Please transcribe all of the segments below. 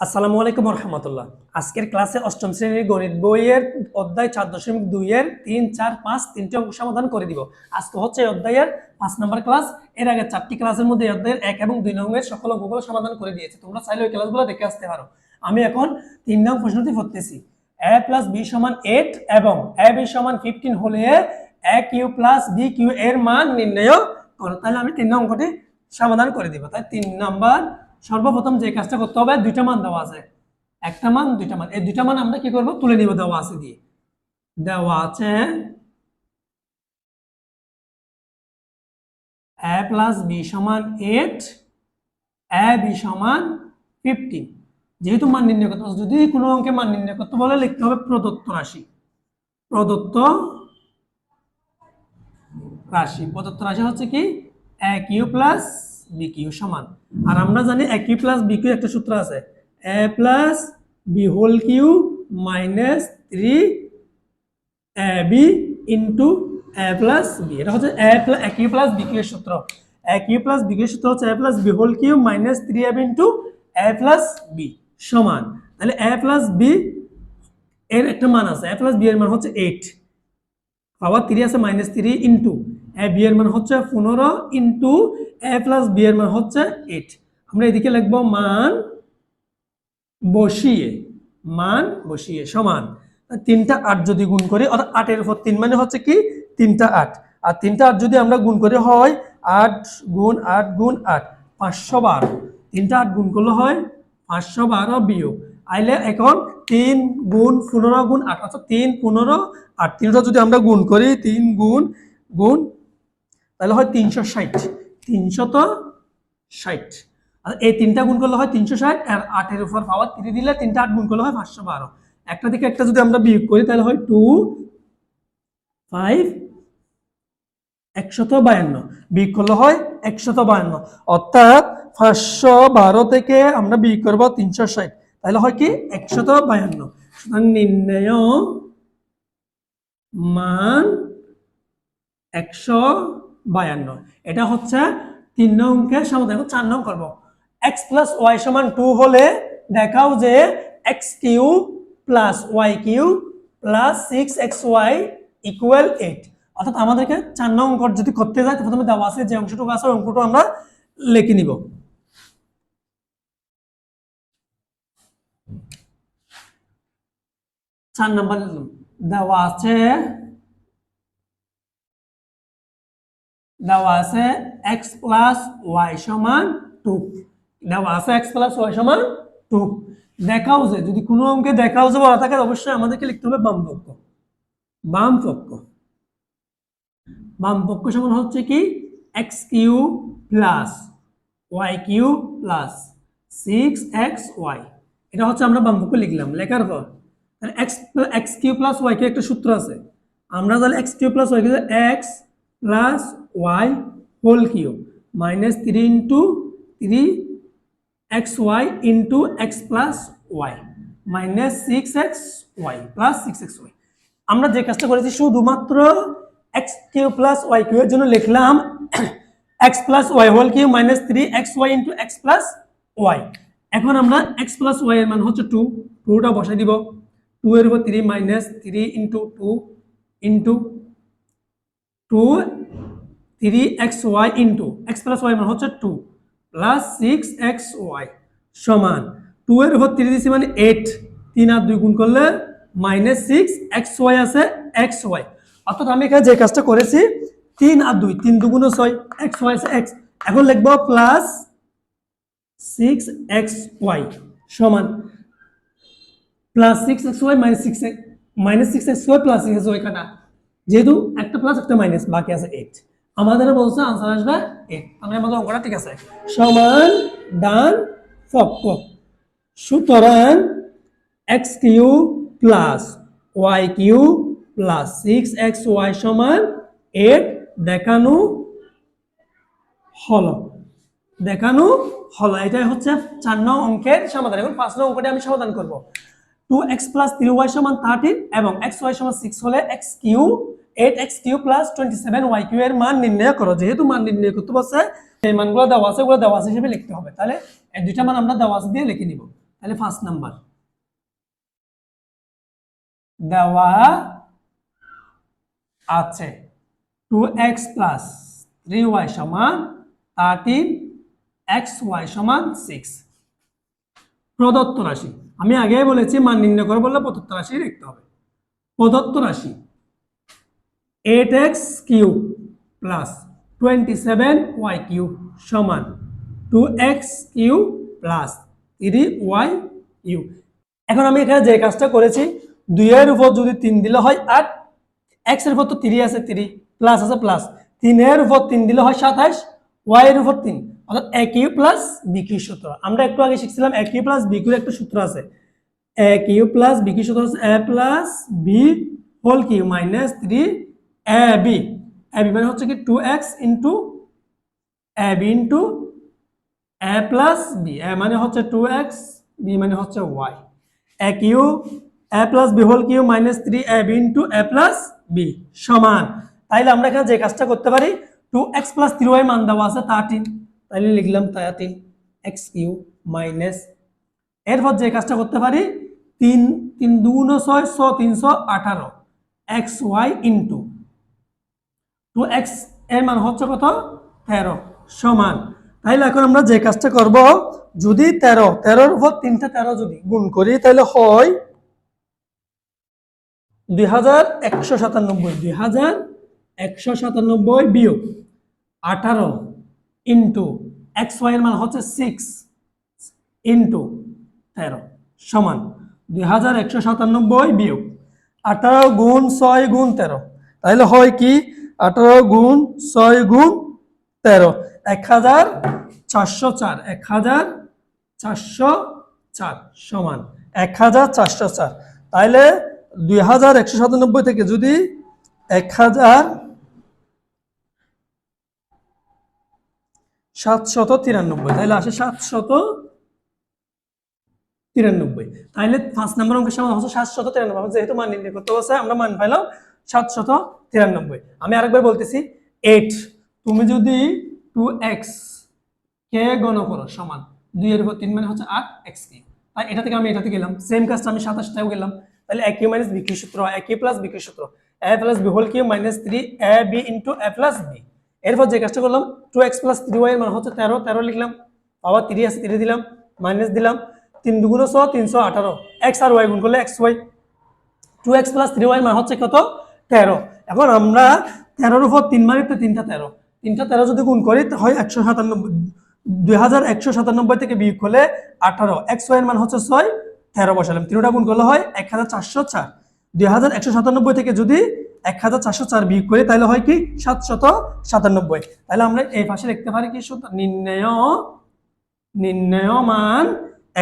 আসসালামু আলাইকুম রহমতুল্লাহ আজকের ক্লাসে অষ্টম শ্রেণির গণিত বইয়ের অধ্যায় চার দশমিক দুইয়ের তিন, চার, পাঁচ তিনটি অঙ্ক সমাধান করে দিব। আজকে হচ্ছে এই অধ্যায়ের পাঁচ নম্বর ক্লাস। এর আগে চারটি ক্লাসের মধ্যে এই অধ্যায়ের এক এবং দুই নম্বরের সকল অঙ্কগুলো সমাধান করে দিয়েছে। তোমরা চাইলে ওই ক্লাসগুলো দেখে আসতে পারো। আমি এখন তিন নং প্রশ্নটি পড়তেছি এ প্লাস বি সমান এইট এবং এ বি সমান ফিফটিন হলে A cube plus B cube এর মান নির্ণয় করো। তাহলে আমি তিন নং অঙ্কটি সমাধান করে দিব। তাই তিন নাম্বার সর্বপ্রথম যে কাজটা করতে হবে, দুইটা মান দেওয়া আছে। একটা মান, দুইটা মান। এই দুইটা মান আমরা কি করব? তুলে নিব দেওয়া আছে দিয়ে। দেওয়া আছে এ প্লাস বি সমান এইট এ বি সমান ফিফটিন যেহেতু মান নির্ণয় করতে যদি কোনো অঙ্কে মান নির্ণয় করতে বলে, লিখতে হবে প্রদত্ত রাশি। প্রদত্ত রাশি। প্রদত্ত রাশি হচ্ছে কি? A cube plus B cube সমান। আর আমরা জানি A cube plus B cube একটা সূত্র আছে। A plus B whole cube minus three A B into A plus B এটা হচ্ছে A plus A cube plus B cube এর সূত্র। A cube plus B cube এর সূত্র হচ্ছে A plus B whole cube minus three A B into A plus B সমান। তাহলে এ plus B এর একটা মান আছে। এ প্লাস বি এর মান হচ্ছে এইট পাওয়ার থ্রি আছে minus three into A B এর মান হচ্ছে পনেরো ইন্টু এ প্লাস বি এর মান হচ্ছে এইট আমরা এদিকে লিখব মান বসিয়ে মান বসিয়ে সমান। তিনটা আট যদি গুণ করি, অর্থাৎ আটের উপর তিন মানে হচ্ছে কি? তিনটা আট। আর তিনটা আট যদি আমরা গুণ করে হয় আট গুণ আট গুণ আট, পাঁচশো বারো। তিনটা আট গুণ করলে হয় পাঁচশো বারো বিয়োগ। আইলে এখন তিন গুণ পনেরো গুণ আট, অর্থাৎ তিন পনেরো আট। তিনটা যদি আমরা গুণ করি, তিন গুণ গুণ, তাহলে হয় তিনশো ষাট। তিনশত ষাট। আর এই তিনটা গুণ করলে হয় তিনশো ষাট, আর আটের উপর পাওয়ার তিরি দিলে তিনটা আট গুণ করলে হয় পাঁচশো বারো। একটা দিকে একটা যদি আমরা বিয়োগ করি, তাহলে হয় টু, ফাইভ, একশত বায়ান্ন। বিয়োগ করলে হয় একশত বায়ান্ন। অর্থাৎ পাঁচশো বারো থেকে আমরা বিয়োগ করব তিনশো ষাট। তাহলে হয় কি? একশত বায়ান্ন। সুতরাং নির্ণয় মান একশো বায়ান্ন। এটা হচ্ছে তিন নং অঙ্কের সমাধান। এখন চার নং করব। এক্স প্লাস ওয়াই সমান টু হলে দেখাও যে X cube plus Y cube plus six X Y equal eight অর্থাৎ আমাদেরকে চার নং অঙ্ক যদি করতে যায় প্রথমে দেওয়া আছে যে অংশটুকু আছে, অঙ্কটুকু আমরা লিখে নিব। চার নম্বর দেওয়া আছে দেওয়া আছে এক্স প্লাস ওয়াই সমান টু দেওয়া আছে এক্স প্লাস ওয়াই সমান টু দেখাও যে, যদি কোনো অঙ্কে দেখাও যে বলা থাকে, অবশ্যই আমাদেরকে লিখতে হবে বাম পক্ষ। বাম পক্ষ। বাম পক্ষ সমান হচ্ছে কি? X cube plus Y cube plus six X Y এটা হচ্ছে আমরা বাম পক্ষ লিখলাম, লেখার পর। X X cube plus Y cube একটা সূত্র আছে। আমরা তাহলে X cube plus Y cube X plus Y whole cube minus three into three X Y into X plus Y minus six X Y plus six X Y আমরা যে কাজটা করেছি, শুধুমাত্র X cube plus Y cube এর জন্য লিখলাম X plus Y whole cube minus three X Y into X plus Y এখন আমরা এক্স প্লাস ওয়াই এর মান হচ্ছে টু টুটা বসাই দিব। টু এর উপর three minus three into two into two three X Y into X plus Y মানে হচ্ছে two plus six X Y সমান। টু এর উপর থ্রি দিচ্ছি মানে এইট তিন আর দুই গুণ করলে মাইনাস সিক্স এক্স ওয়াই আছে এক্স ওয়াই অর্থাৎ আমি এখানে যে কাজটা করেছি, তিন আর দুই, তিন দুগুণ ছয় এক্স ওয়াই আছে এক্স এখন লিখব প্লাস সিক্স এক্স ওয়াই সমান plus six X Y minus six minus six X Y plus six X Y কাটা। যেহেতু একটা প্লাস একটা মাইনাস বাকি আছে এইট আমাদের বলছে আনসার আসবে এইট আমি আমাদের অঙ্কটা ঠিক আছে। সমান ডান পক্ষ সুতরাং X cube plus Y cube plus six X Y সমান এইট দেখানো হলো। দেখানো হলো। এটাই হচ্ছে চার নং অঙ্কের সমাধান। এখন পাঁচ নং অঙ্কটি আমি সমাধান করব। Two X plus three Y সমান থার্টিন এবং এক্স ওয়াই সমান সিক্স হলে X cube eight X cube plus twenty seven Y cube এর মান নির্ণয় করো। যেহেতু মান নির্ণয় করতে বলছে, সেই মানগুলো দেওয়া আছে, ওগুলো দেওয়া আছে হিসেবে লিখতে হবে। তাহলে এই দুইটা মান আমরা দেওয়া আছে দিয়ে লিখে নিব। তাহলে ফার্স্ট নাম্বার দেওয়া আছে। Two X plus three Y সমান থার্টিন এক্স ওয়াই সমান সিক্স প্রদত্ত রাশি। আমি আগেই বলেছি, মান নির্ণয় করে বললে প্রদত্ত রাশি লিখতে হবে। প্রদত্ত রাশি। Eight X cube plus twenty seven Y cube সমান two X cube plus three Y U এখন আমি এখানে যে কাজটা করেছি, দুইয়ের উপর যদি তিন দিলে হয় আট এক্সের উপর তো তিরি আছে তিরি প্লাস আছে প্লাস তিনের উপর তিন দিলে হয় সাতাশ এর উপর তিন। অর্থাৎ A cube plus B cube সূত্র। আমরা একটু আগে শিখছিলাম এ কিউ প্লাস বি কিউর একটা সূত্র আছে। A cube plus B cube সূত্র হচ্ছে A plus B whole cube minus three A B A B মানে হচ্ছে কি two X into A B into A plus B A মানে হচ্ছে টু এক্স বি মানে হচ্ছে Y A cube A plus B whole cube minus three A B into A plus B সমান। তাইলে আমরা এখানে যে কাজটা করতে পারি two X plus three Y মান দেওয়া আছে থার্টিন তাইলে লিখলাম থার্টিন এক্স কিউ মাইনাস এরপর যে কাজটা করতে পারি, তিন তিন দুগুণ ছয়, ছ তিনশো আঠারো এক্স ওয়াই ইন্টু টু এক্সের মান হচ্ছে কত? তেরো সমান। তাইলে এখন আমরা যে কাজটা করব, যদি তেরো, তেরোর উপর তিনটা তেরো যদি গুণ করি তাহলে হয় দুই হাজার একশো সাতানব্বই, দুই হাজার একশো সাতানব্বই বিয়োগ আঠারো। ইন্টু এক্স ওয়াই এর মান হচ্ছে সিক্স ইন্টু তেরো। সমান দুই হাজার একশো সাতানব্বই বিয়োগ আঠারো গুণ ছয় গুণ তেরো। তাহলে হয় কি? আঠারো গুণ ছয় গুণ তেরো। এক হাজার চারশো চার। এক হাজার চারশো চার সমান এক হাজার চারশো চার। তাহলে দুই হাজার একশো সাতানব্বই থেকে যদি এক হাজার সাতশত তিরানব্বই। তাহলে আসে সাতশত তিরানব্বই। তাহলে পাঁচ নম্বর অঙ্কের সমান হচ্ছে সাতশত তিরানব্বই। আমরা যেহেতু মান নির্ণয় করতে বলছে, আমরা মান পাইলাম সাতশত তিরানব্বই। আমি আরেকবার বলতেছি এইট তুমি যদি টু এক্স কে গণ করো, সমান দুই এর উপর তিন মানে হচ্ছে আট এক্স কি তাই এটা থেকে আমি এটাতে গেলাম। সেম কাজটা আমি সাতাশটাও গেলাম। তাহলে এ কিউ মাইনাস বি সূত্র এ কিউ প্লাস বি সূত্র। A plus B whole cube minus three A B into A plus B এরপর যে কাজটা করলাম two X plus three Y মান হচ্ছে তেরো তেরো লিখলাম, পাওয়ার থ্রি আছে থ্রি দিলাম মাইনাস দিলাম, তিন দুগুণ ছ, তিনশো আঠারো। এক্স আর ওয়াই গুণ করলে X Y two X plus three Y মান হচ্ছে কত? তেরো। এখন আমরা তেরোর উপর তিন মানে তো তিনটা তেরো। তিনটা তেরো যদি গুণ করি হয় একশো সাতানব্বই, দুই হাজার একশো সাতানব্বই থেকে বিয়োগ করলে আঠারো। এক্স ওয়াই মান হচ্ছে ছয়, তেরো বসালাম। তিনটা গুণ করলে হয় এক হাজার চারশো চার। দুই হাজার একশো সাতানব্বই থেকে যদি এক হাজার চারশো চার বিয়োগ করে তাহলে হয় কি? সাতশত সাতানব্বই। তাহলে আমরা এই পাশে দেখতে পারি কি? নির্ণয় নির্ণয় মান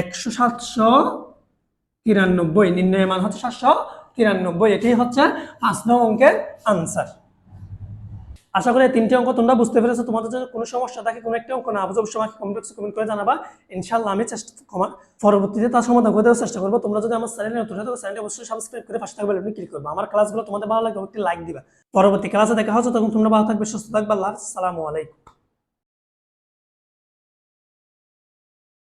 একশো সাতশো তিরানব্বই। নির্ণয় মান হচ্ছে সাতশো তিরানব্বই। এটাই হচ্ছে পাঁচ নং অঙ্কের আনসার আশা করি তিনটি অঙ্ক তোমরা বুঝতে পেরেছ। তোমাদের যদি কোনো সমস্যা থাকে, কোনো একটা অঙ্ক না বুঝে অবশ্যই আমাকে কমেন্ট বক্সে কমেন্ট করে জানাবা। ইনশাল্লাহ আমি চেষ্টা ক্ষমা- পরবর্তীতে তার সমাধান করে দেওয়ার চেষ্টা করব। তোমরা যদি আমার চ্যানেলে নতুন হয় চ্যানেলটি অবশ্যই সাবস্ক্রাইব করে পাশে থাকবে ক্লিক করবে। আমার ক্লাসগুলো তোমাদের ভালো লাগবে একটি লাইক দিবা। পরবর্তী ক্লাসে দেখা হচ্ছে তখন তোমরা ভালো থাকবে, সুস্থ থাকবে। আল্লাহ সালামু আলাইকুম।